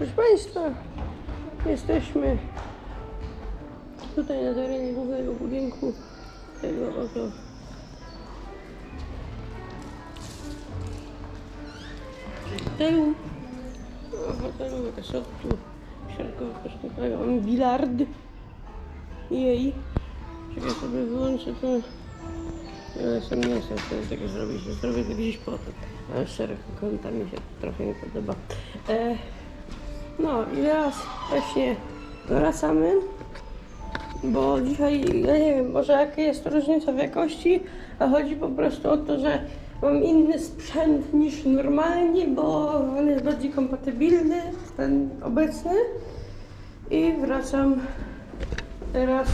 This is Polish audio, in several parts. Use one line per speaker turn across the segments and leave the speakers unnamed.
Proszę Państwa, jesteśmy tutaj na terenie głównego budynku tego oto hotelu. No, hotelu Resortu. Mamy bilard. Jej. Czekaj sobie wyłączę to. Ale sam nie jestem w stanie tego zrobić. Zrobię to gdzieś potem. Ale szereg kąta mi się trochę nie podoba. E, no i teraz właśnie wracamy. Bo dzisiaj, ja nie wiem, może jaka jest różnica w jakości, a chodzi po prostu o to, że mam inny sprzęt niż normalnie, bo on jest bardziej kompatybilny, ten obecny. I wracam teraz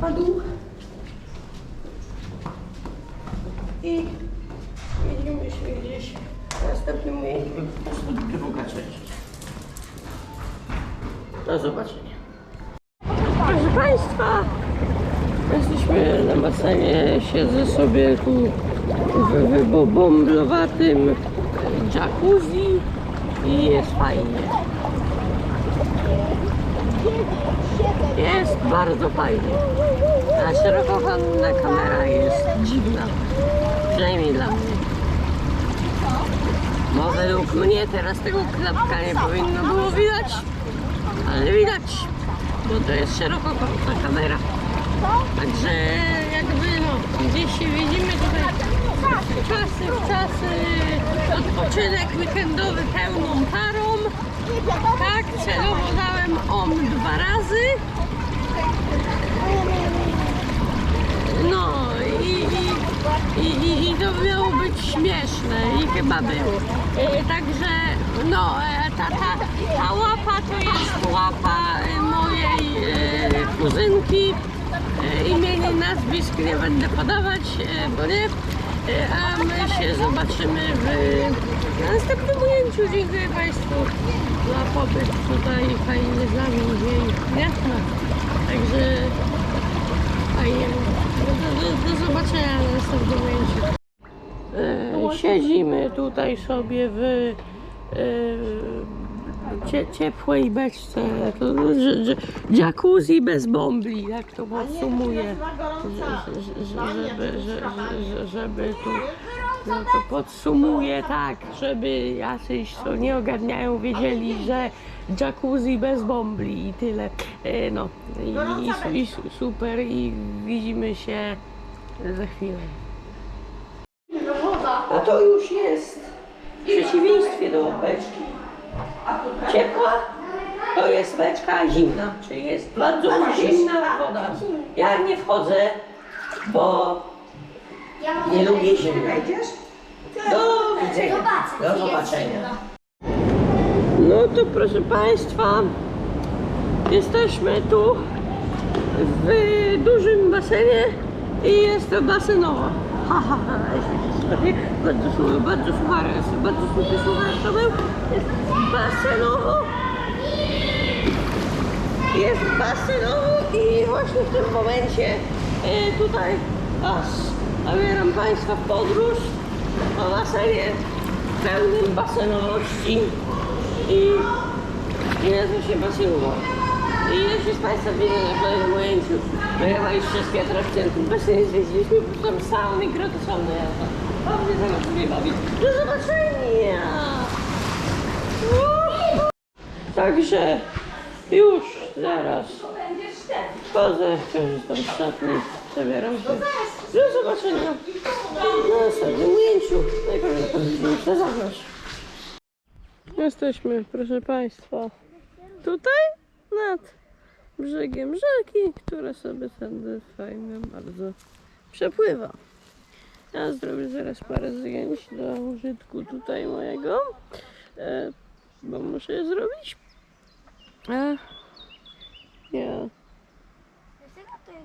padł i widzimy się gdzieś w następnym ujęciu. Po prostu druga część. Do zobaczenia. Proszę Państwa, jesteśmy na basenie, siedzę sobie tu w wybombowatym jacuzzi i jest fajnie. Jest bardzo fajnie. A szerokokątna kamera jest dziwna. Przynajmniej dla mnie. Bo według mnie teraz tego klapka nie powinno było widać. Ale widać. Bo to jest szerokokątna kamera. Także jakby no, gdzieś się widzimy tutaj czasy, w czasy, odpoczynek weekendowy pełną parą. Tak, celowo dałem OM dwa razy. No i, i, i, i, i to miało być śmieszne i chyba było. E, Także no, e, ta, ta, ta łapa to jest łapa e, mojej e, kuzynki. E, Imienia i nazwisk nie będę podawać, e, bo nie. E, A my się zobaczymy w następnym ujęciu. Dziękuję Państwu za pobyt tutaj. Fajnie z nami dzień. Nie? No. Także Do, zobaczenia na następnym ujęciu. E, siedzimy tutaj sobie w e, cie, ciepłej beczce, to, jacuzzi bez bombli, jak to podsumuję, że, że, że, żeby, że, że, że, żeby tu, no to podsumuję tak, żeby jacyś, co nie ogarniają, wiedzieli, że jacuzzi bez bombli i tyle, e, no i, i, i su- super i widzimy się za chwilę. A to już jest. W przeciwieństwie do beczki ciepła, to jest beczka zimna, czyli jest bardzo zimna. woda. Ja nie wchodzę, bo nie lubię zimna. Do widzenia, do zobaczenia. No to proszę Państwa, jesteśmy tu w dużym basenie i jest to basenowo. Ha, ha, ha. Bardzo, su- bardzo suchary, bardzo suchy suchar to był. Jest basenowo. Jest basenowo i właśnie w tym momencie e, tutaj zabieram Państwa w podróż po basenie pełnym basenowości i Jezu się basenowo. I jeśli z Państwa widzę na kolejnym ujęciu, wyjechaliście z Piotra w centrum, bez nie zwiedziliśmy, bo tam sauny, groty sauny. Dobrze, zaraz sobie bawić. Do zobaczenia! Także już zaraz wchodzę, korzystam z szatni, zabieram się. Do zobaczenia na następnym ujęciu. Najprawdopodobniej na zewnątrz. Jesteśmy, proszę Państwa, tutaj nad brzegiem rzeki, która sobie tędy fajnie bardzo przepływa. Ja zrobię zaraz parę zdjęć do użytku tutaj mojego, e, bo muszę je zrobić. A ja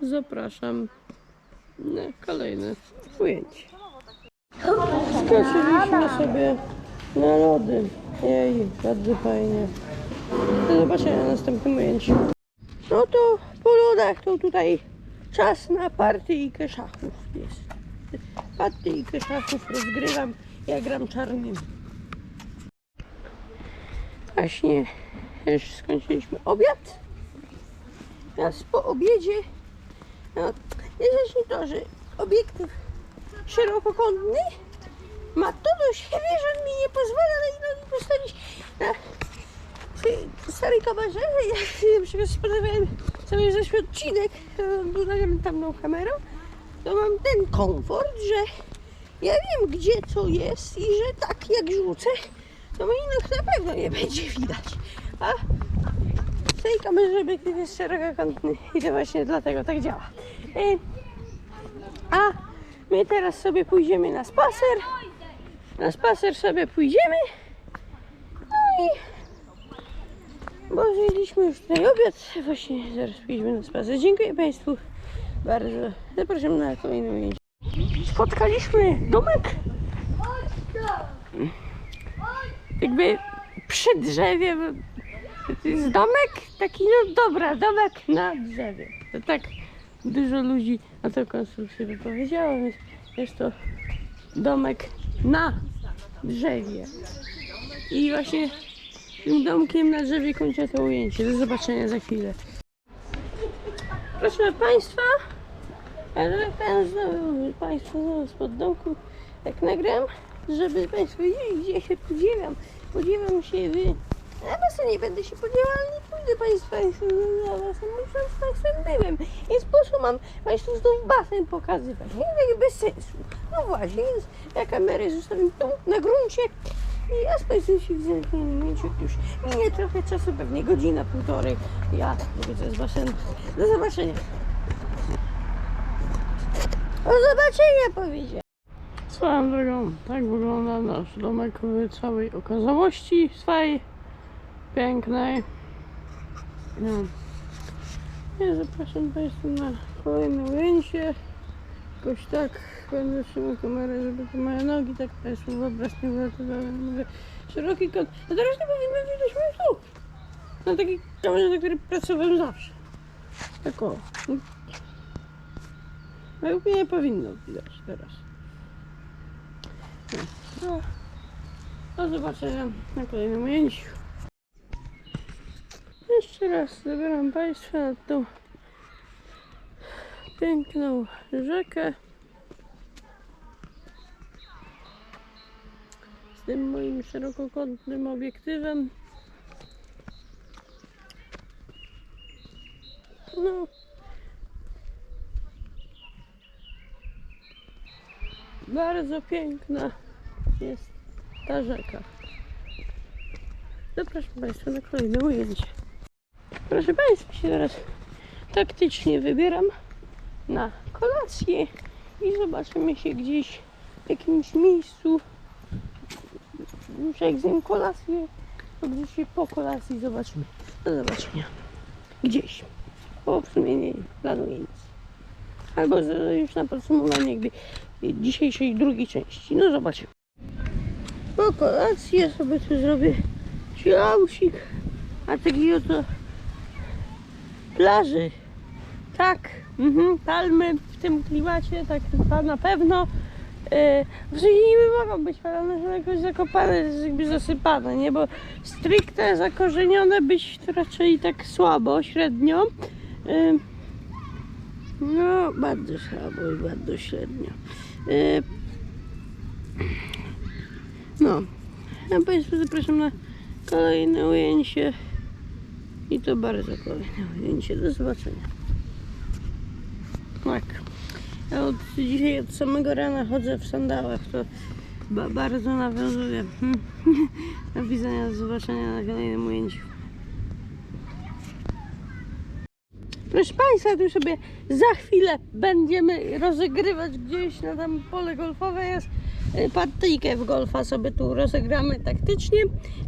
zapraszam na kolejne ujęcie. Skoczyliśmy sobie na lody. Jej, bardzo fajnie. Do zobaczenia na następnym ujęciu. No to po lodach to tutaj czas na partyjkę szachów jest. Partyjkę szachów rozgrywam Ja gram czarnym. Właśnie już skończyliśmy obiad. Teraz po obiedzie jest właśnie to, że obiektyw szerokokątny ma to do siebie, że on mi nie pozwala na nogi postawić na starej kamerze. Ja na przykład spodobałem sobie zeszły odcinek, nagrany tamtą kamerą, to mam ten komfort, że ja wiem gdzie co jest i że tak jak rzucę, to moich nóg na pewno nie będzie widać. A w tej kamerze obiektyw jest szerokokątny i to właśnie dlatego tak działa. E, A my teraz sobie pójdziemy na spacer. Na spacer sobie pójdziemy. No i bo zjedliśmy już tutaj obiad. Właśnie zaraz pójdziemy na spacer. Dziękuję Państwu bardzo. Zapraszam na kolejne ujęcie. Spotkaliśmy domek. Jakby przy drzewie. To jest domek taki, no dobra, domek na drzewie. To tak dużo ludzi na tę konstrukcję wypowiedziało, więc jest to domek na drzewie. I właśnie tym domkiem na drzewie kończę to ujęcie. Do zobaczenia za chwilę. Proszę Państwa, ale ten znowu Państwo znowu spod domku, jak nagram, żeby Państwo wiedzieli, gdzie się podziwiam. Podziwiam się w... Na basen nie będę się podziwiał, ale nie pójdę Państwa bo już tam z Państwem byłem. Więc po co mam Państwu znów basen pokazywać? Nie, tak bez sensu. No właśnie, więc ja kamerę zostawiam tu, na gruncie. I ja z Państwem się widzę w ujęciu. Już minie trochę czasu, pewnie godzina, półtorej. Ja wychodzę z basenu. Do zobaczenia. Do zobaczenia powiedział. Swoją drogą, tak wygląda nasz domek w całej okazałości swojej pięknej. No. Ja zapraszam Państwa na kolejne ujęcie. Jakoś tak będę trzymał kamerę, żeby te moje nogi tak Państwu wyobraź nie wylatowały. Mówię, szeroki kąt. A teraz nie powinno widać moich nóg. Na takiej kamerze, na której pracowałem zawsze. Tak o. No nie powinno widać teraz. No, do zobaczenia na kolejnym ujęciu. Jeszcze raz zabieram Państwa na tą piękną rzekę. Z tym moim szerokokątnym obiektywem. No. Bardzo piękna jest ta rzeka. Zapraszam Państwa na kolejne ujęcie. Proszę Państwa, się teraz taktycznie wybieram na kolację i zobaczymy się gdzieś w jakimś miejscu. Już jak zjem kolację, to gdzieś się po kolacji zobaczymy. Do zobaczenia. Gdzieś. Bo w sumie nie planuję nic. Albo już na podsumowanie jakby dzisiejszej drugiej części. No zobaczymy. Po kolację sobie tu zrobię ciausik, a taki oto plaży. Tak, mhm, palmy w tym klimacie, tak to na pewno. E, sensie niby mogą być, ale one są jakoś zakopane, jakby zasypane, nie? Bo stricte zakorzenione być raczej tak słabo, średnio. E, no, bardzo słabo i bardzo średnio. E, no, ja Państwa zapraszam na kolejne ujęcie. I to bardzo kolejne ujęcie. Do zobaczenia. Tak. Ja od dzisiaj od samego rana chodzę w sandałach. To ba bardzo nawiązuje. Do widzenia, do zobaczenia na kolejnym ujęciu. Proszę Państwa, tu sobie za chwilę będziemy rozegrywać gdzieś na tam pole golfowe jest. Y, Partyjkę w golfa sobie tu rozegramy taktycznie.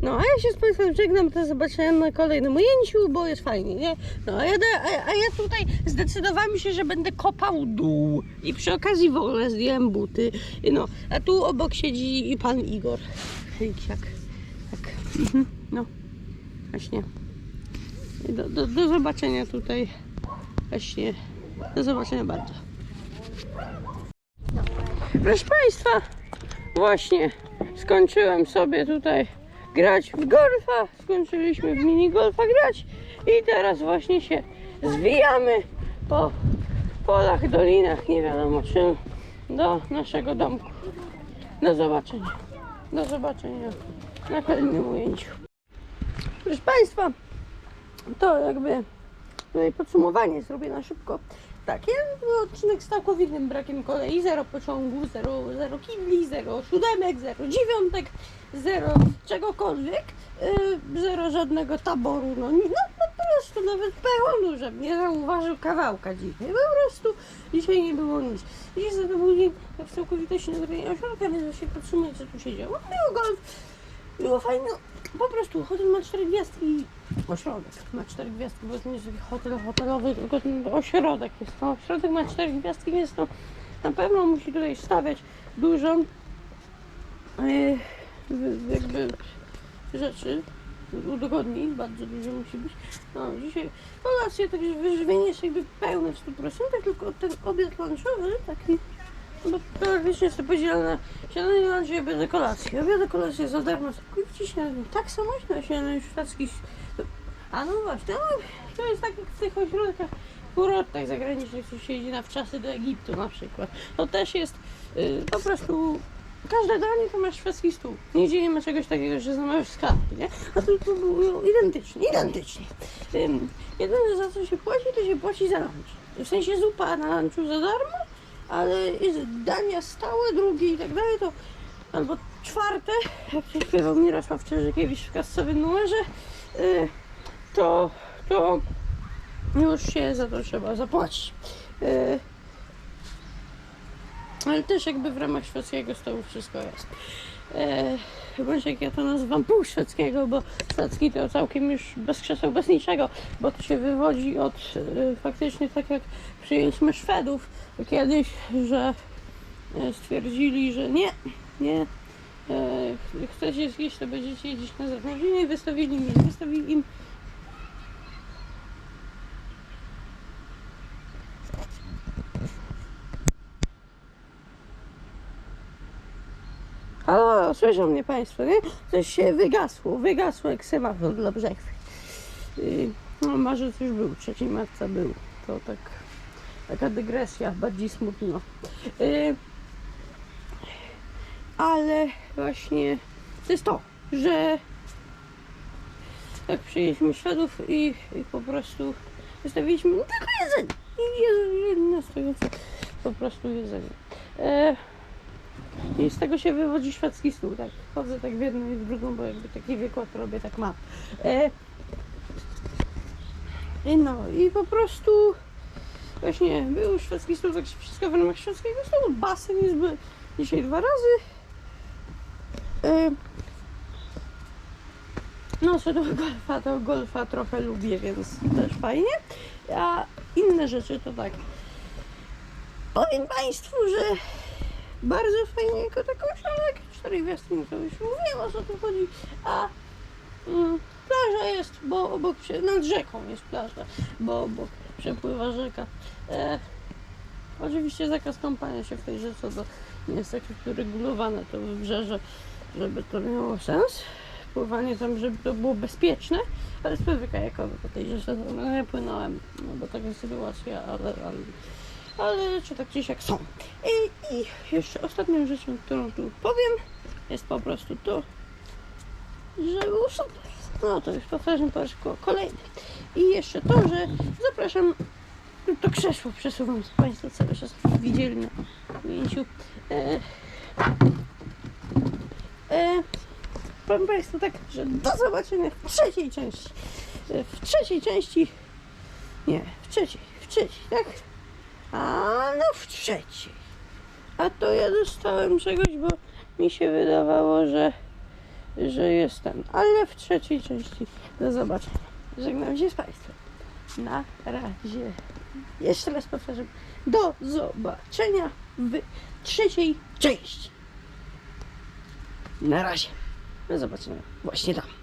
No a ja się z Państwem żegnam, do zobaczenia na kolejnym ujęciu, bo jest fajnie, nie? No a ja, a, a ja tutaj zdecydowałam się, że będę kopał dół. I przy okazji w ogóle zdjąłem buty. No, a tu obok siedzi pan Igor. Hejciak. Tak. No, właśnie. Do, do, do zobaczenia tutaj. Właśnie. Do zobaczenia bardzo. Proszę Państwa, właśnie skończyłem sobie tutaj grać w golfa. Skończyliśmy w minigolfa grać i teraz właśnie się zwijamy po polach, dolinach, nie wiadomo czym, do naszego domku. Do zobaczenia. Do zobaczenia na kolejnym ujęciu. Proszę Państwa, to jakby tutaj podsumowanie zrobię na szybko. Tak, jeden był odcinek z całkowitym brakiem kolei, zero pociągu, zero, zero kibli, zero siódemek, zero dziewiątek, zero czegokolwiek, yy, zero żadnego taboru, no, no po prostu nawet pełnu, żebym nie zauważył kawałka dzisiaj, po prostu dzisiaj nie było nic. Dzisiaj za to był dzień w całkowitości nagrania ośrodka, więc się podsumuję co tu się działo. Było golf, było fajnie, no, po prostu hotel ma cztery gwiazdki i ośrodek ma cztery gwiazdki, bo to nie jest hotel hotelowy, tylko ten ośrodek jest. No, ośrodek ma cztery gwiazdki, więc to na pewno musi tutaj stawiać dużo yy, jakby rzeczy, udogodnień, bardzo dużo musi być. No, dzisiaj kolację, także wyżywienie jest jakby pełne w 100%, tylko ten obiad lunchowy taki no praktycznie jest to podzielone na śniadanie, lunch i obiad, kolację. Obiad, kolację za darmo, całkowicie śniadanie. Tak samo na śniadaniu szwedzkich. A no właśnie, no, to jest tak jak w tych ośrodkach, kurortach zagranicznych, co się jedzie na wczasy do Egiptu na przykład. To też jest y, po prostu każde danie to masz szwedzki stół. Nigdzie nie ma czegoś takiego, że zamawiasz skarbki, nie? A tu to było identycznie, identycznie. Ym, jedyne za co się płaci, to się płaci za lunch. W sensie zupa na lunchu za darmo, ale dania stałe, drugie i tak dalej, to albo czwarte, jak się śpiewał Mirosław Czerzykiewicz w kascowym numerze, y, to, to już się za to trzeba zapłacić. Y, ale też jakby w ramach szwedzkiego stołu wszystko jest. E, bądź jak ja to nazywam pół szwedzkiego, bo szwedzki to całkiem już bez krzeseł, bez niczego, bo to się wywodzi od e, faktycznie tak jak przyjęliśmy Szwedów kiedyś, że e, stwierdzili, że nie, nie, e, ch- chcecie zjeść, to będziecie jeździć na zewnątrz. I wystawili mi, wystawili im Halo, słyszą mnie Państwo, nie? Coś się wygasło, wygasło jak semafor dla brzechwy. Yy, no marzec już był, 3 marca był. To tak, taka dygresja, bardziej smutno. Yy, ale właśnie to jest to, że tak przyjęliśmy Szwedów i, i po prostu wystawiliśmy no, tylko jedzenie. I je- jedno z tego, po prostu jedzenie. E, i z tego się wywodzi szwedzki stół, tak. Chodzę tak w jedną i w drugą, bo jakby taki wykład robię, tak mam. E, no i po prostu właśnie był szwedzki stół, tak wszystko w ramach szwedzkiego stołu. Basen jest by dzisiaj dwa razy. E, no co do golfa, to golfa trochę lubię, więc też fajnie. A inne rzeczy to tak. Powiem Państwu, że bardzo fajnie jako taką środek. Cztery gwiazdki, to już mówiłem o co tu chodzi. A mm, plaża jest, bo obok, nad rzeką jest plaża, bo obok przepływa rzeka. E, oczywiście zakaz kąpania się w tej rzece to nie jest takie uregulowane to wybrzeże, żeby to miało sens. Pływanie tam, żeby to było bezpieczne, ale z jakoby po tej rzece to no, nie płynąłem, no bo taka sytuacja, ale, ale ale rzeczy tak gdzieś jak są. I, I jeszcze ostatnią rzeczą, którą tu powiem, jest po prostu to, że super. No to już po raz ko- kolejny. I jeszcze to, że zapraszam, to krzesło przesuwam, z Państwo cały czas widzieli na ujęciu. E, e, powiem Państwu tak, że do zobaczenia w trzeciej części. E, W trzeciej części, nie, w trzeciej, w trzeciej, tak? A no w trzeciej. A to ja dostałem czegoś, bo mi się wydawało, że, że jestem. Ale w trzeciej części. Do zobaczenia. Żegnam się z Państwem. Na razie. Jeszcze raz powtarzam. Do zobaczenia w trzeciej części. Na razie. Do zobaczenia właśnie tam.